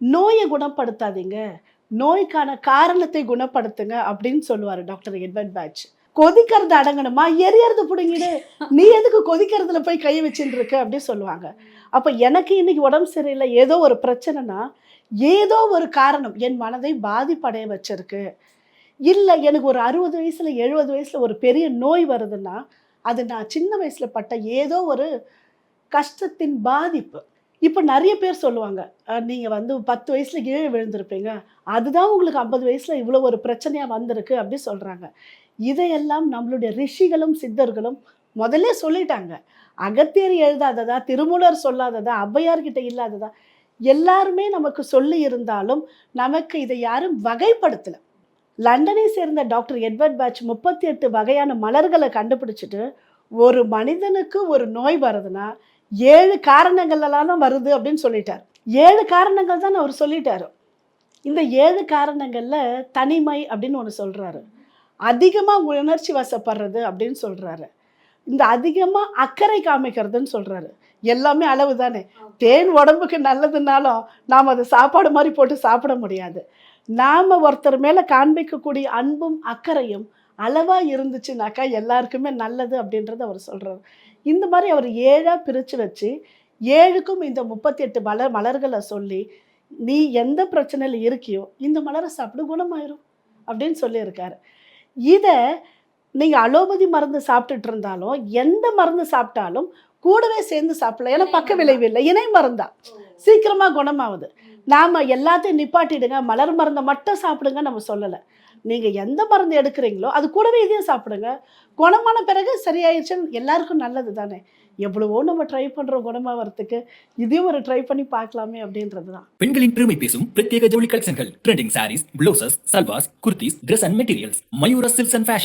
நோயை குணப்படுத்தாதீங்க. நோய்க்கான காரணத்தை குணப்படுத்துங்க அப்படின்னு சொல்லுவார் டாக்டர் எட்வர்ட் பேட்ச் கொதிக்கிறது அடங்கணுமா? எரியறது பிடுங்கிடு. நீ எதுக்கு கொதிக்கிறதுல போய் கை வச்சுட்டு இருக்க அப்படின்னு சொல்லுவாங்க. அப்போ எனக்கு இன்னைக்கு உடம்பு சரியில்லை. ஏதோ ஒரு பிரச்சனைனா ஏதோ ஒரு காரணம் என் மனதை பாதிப்படைய வச்சிருக்கு. இல்லை எனக்கு ஒரு அறுபது வயசில் எழுபது வயசில் ஒரு பெரிய நோய் வருதுன்னா அது நான் சின்ன வயசில் பட்ட ஏதோ ஒரு கஷ்டத்தின் பாதிப்பு. இப்போ நிறைய பேர் சொல்லுவாங்க நீங்கள் வந்து பத்து வயசுல கீழே விழுந்திருப்பீங்க. அதுதான் உங்களுக்கு ஐம்பது வயசில் இவ்வளோ ஒரு பிரச்சனையாக வந்திருக்கு அப்படி சொல்கிறாங்க இதையெல்லாம் நம்மளுடைய ரிஷிகளும் சித்தர்களும் முதல்ல சொல்லிட்டாங்க. அகத்தியர் எழுதாததா திருமூலர் சொல்லாததா ஔவையார்கிட்ட இல்லாததா எல்லாருமே நமக்கு சொல்லி இருந்தாலும் நமக்கு இதை யாரும் வகைப்படுத்தலை. லண்டனை சேர்ந்த டாக்டர் எட்வர்ட் பேட்ச் முப்பத்தி எட்டு வகையான மலர்களை கண்டுபிடிச்சிட்டு ஒரு மனிதனுக்கு ஒரு நோய் வருதுன்னா ஏழு காரணங்கள்லாம் தான் வருது அப்படின்னு சொல்லிட்டார். ஏழு காரணங்கள் தான் அவர் சொல்லிட்டாரு. இந்த ஏழு காரணங்களில் தனிமை அப்படின்னு ஒன்று சொல்கிறாரு அதிகமாக உணர்ச்சி வசப்படுறது அப்படின்னு சொல்கிறாரு இந்த அதிகமாக அக்கறை காமிக்கிறதுன்னு சொல்கிறாரு எல்லாமே அளவு தானே. தேன் உடம்புக்கு நல்லதுனாலும் நாம் அதை சாப்பாடு மாதிரி போட்டு சாப்பிட முடியாது. நாம் ஒருத்தர் மேலே காண்பிக்கக்கூடிய அன்பும் அக்கறையும் அளவா இருந்துச்சுனாக்கா எல்லாருக்குமே நல்லது அப்படின்றத அவர் சொல்றாரு. இந்த மாதிரி அவர் ஏழா பிரிச்சு வச்சு ஏழுக்கும் இந்த முப்பத்தி எட்டு மலர் மலர்களை சொல்லி நீ எந்த பிரச்சனையில் இருக்கியோ இந்த மலரை சாப்பிடு குணமாயிரும் அப்படின்னு சொல்லியிருக்காரு. இதை நீங்க அலோபதி மருந்து சாப்பிட்டுட்டு இருந்தாலும் எந்த மருந்து சாப்பிட்டாலும் கூடவே சேர்ந்து சாப்பிடலாம். ஏன்னா பக்க விளைவு இல்லை. இணை மருந்தா. சீக்கிரமா குணமாகுது. நாம் எல்லாத்தையும் நிப்பாட்டிடுங்க மலர் மருந்தை மட்டும் சாப்பிடுங்க நம்ம சொல்லலை. நீங்கள் எந்த மருந்து எடுக்கிறீங்களோ அது கூடவே இதையும் சாப்பிடுங்க. குணமான பிறகு சரியாயிடுச்சுன்னு எல்லாருக்கும் நல்லது தானே. எவ்வளவோ நம்ம ட்ரை பண்றோம் வரத்துக்கு இதையும் ஒரு ட்ரை பண்ணி பார்க்கலாமே அப்படின்றது தான். பெண்களின் பெருமை பேசும் பிரத்யேக ஜவுளி கலெக்ஷன்கள் trending saris blouses salwars kurtis dress and materials Mayura silks and fashion